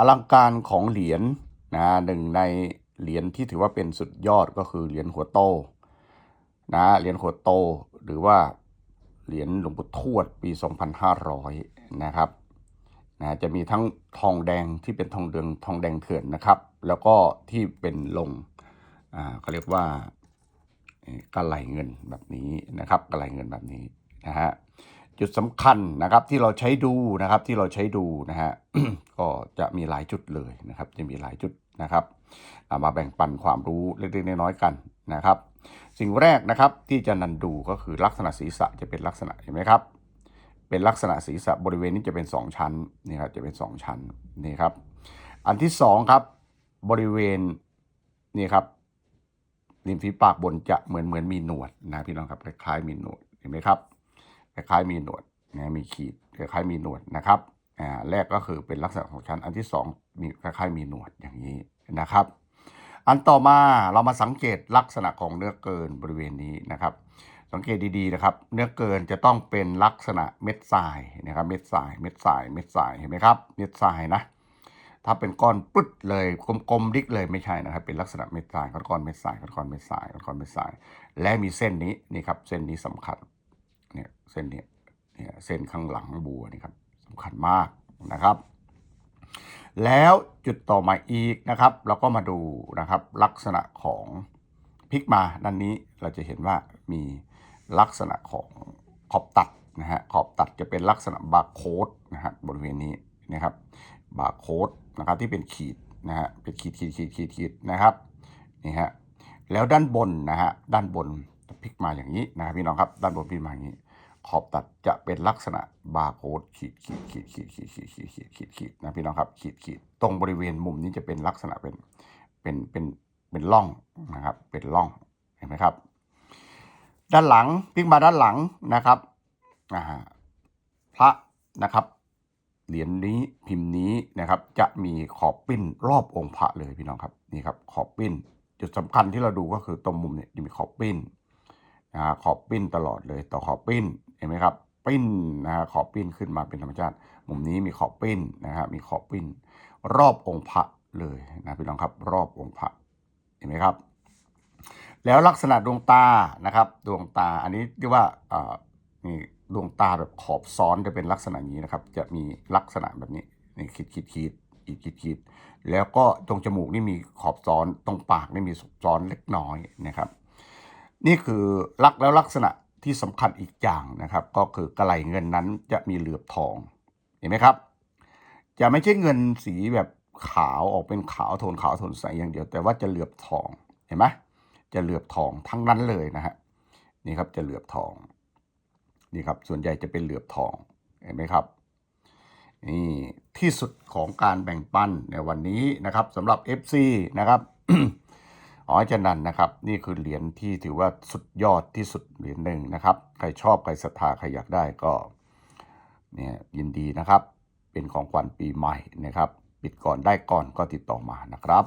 อลังการของเหรียญนะหนึ่งในเหรียญที่ถือว่าเป็นสุดยอดก็คือเหรียญหัวโตนะเหรียญหัวโตหรือว่าเหรียญหลวงปู่ทวดปี 2500 นะครับนะจะมีทั้งทองแดงที่เป็นทองเดืองทองแดงเถื่อนนะครับ แล้วก็ที่เป็นลงอ่าเขาเรียกว่ากระไหลเงินแบบนี้นะครับกระไหลเงินแบบนี้นะฮะ จุดสำคัญนะครับที่เราใช้ดูนะครับที่เราใช้ดูนะฮะก็จะมีหลายจุดเลยนะครับ จะมีหลายจุดนะครับามาแบ่งปันความรู้เล็กๆน้อยๆกันนะครับ สิ่งแรกนะครับที่จะนันดูก็คือลักษณะศีรษะจะเป็นลักษณะเห็นไหมครับ เป็นลักษณะศีรษะบริเวณนี้จะเป็นสองชั้นนี่ครับจะเป็นสองชั้นนี่ครับ อันที่สองครับบริเวณนี่ครับริมฝีปากบนจะเหมือนเหมือนมีหนวดนะพี่น้องครับคล้ายๆมีหนวดเห็นไหมครับ คล้ายๆมีหนวดนะมีขีดคล้ายๆมีหนวดนะครับอ่าแรกก็คือเป็นลักษณะของชั้น อันที่สองมีคล้ายๆมีหนวดอย่างนี้นะครับ อันต่อมาเรามาสังเกตลักษณะของเนื้อเกินบริเวณนี้นะครับ สังเกตดีๆนะครับ เนื้อเกินจะต้องเป็นลักษณะเม็ดทรายนะครับ เม็ดทรายเม็ดทรายเม็ดทรายเห็นไหมครับ เม็ดทรายนะถ้าเป็นก้อนปึ๊ดเลยกลมๆดิกเลยไม่ใช่นะครับ เป็นลักษณะเม็ดทรายก้อนๆเม็ดทรายก้อนๆเม็ดทรายก้อนๆเม็ดทราย และมีเส้นนี้นี่ครับเส้นนี้สำคัญ เนี่ยเส้นเนี้เนี่ยเส้นข้างหลังบัวนี่ครับสำคัญมากนะครับ แล้วจุดต่อมาอีกนะครับเราก็มาดูนะครับลักษณะของพลิกมาด้านนี้เราจะเห็นว่ามีลักษณะของขอบตัดนะฮะขอบตัดจะเป็นลักษณะบาร์โค้ดนะฮะบริเวณนี้นะครับบาร์โค้ดนะครับที่เป็นขีดนะฮะเป็นขีดขีดขีดขีดขีดนะครับนี่ฮะแล้วด้านบนนะฮะด้านบน พลิกมาอย่างนี้นะครับพี่น้องครับ ด้านบนพลิกมาอย่างนี้ ขอบตัดจะเป็นลักษณะบาร์โค้ดขีดขีดขีดขีดขีดขีดขีดขีดขีดขีดนะพี่น้องครับขีดขีดตรงบริเวณมุมนี้จะเป็นลักษณะเป็นเป็นเป็นเป็นร่องนะครับ เป็นร่องเห็นไหมครับ ด้านหลังพลิกมาด้านหลังนะครับพระนะครับเหรียญนี้พิมพ์นี้นะครับ จะมีขอบปิ้นรอบองค์พระเลยพี่น้องครับนี่ครับขอบปิ้นจุดสำคัญที่เราดูก็คือตรงมุมเนี่ยจะมีขอบปิ้น นะขอบปิ้นตลอดเลยต่อขอบปิ้นเห็นไหมครับ ปิ้นนะขอบปิ้นขึ้นมาเป็นธรรมชาติ มุมนี้มีขอบปิ้นนะฮะมีขอบปิ้น รอบองค์พระเลยนะพี่น้องครับ รอบองค์พระเห็นไหมครับ แล้วลักษณะดวงตานะครับ ดวงตาอันนี้เรียกว่าอ่นี่ดวงตาแบบขอบซ้อนจะเป็นลักษณะนี้นะครับ จะมีลักษณะแบบนี้นี่ขีดขีดขีดขีดขีดขีดแล้วก็ตรงจมูกนี่มีขอบซ้อนตรงปากนี่มีซ้อนเล็กน้อยนะครับ นี่คือลักแล้วลักษณะที่สำคัญอีกอย่างนะครับ ก็คือกระไหลเงินนั้นจะมีเหลือบทองเห็นไหมครับ จะไม่ใช่เงินสีแบบขาวออกเป็นขาวโทนขาวโทนใสอย่างเดียว แต่ว่าจะเหลือบทองเห็นไหมจะเหลือบทองทั้งนั้นเลยนะฮะนี่ครับจะเหลือบทองนี่ครับส่วนใหญ่จะเป็นเหลือบทองเห็นไหมครับนี่ที่สุดของการแบ่งปันในวันนี้นะครับสำหรับ FC นะครับ อ๋อฉะนั้นนะครับ นี่คือเหรียญที่ถือว่าสุดยอดที่สุดเหรียญหนึ่งนะครับ ใครชอบใครศรัทธาใครอยากได้ก็เนี่ยยินดีนะครับ เป็นของขวัญปีใหม่นะครับ ปิดก่อนได้ก่อนก็ติดต่อมานะครับ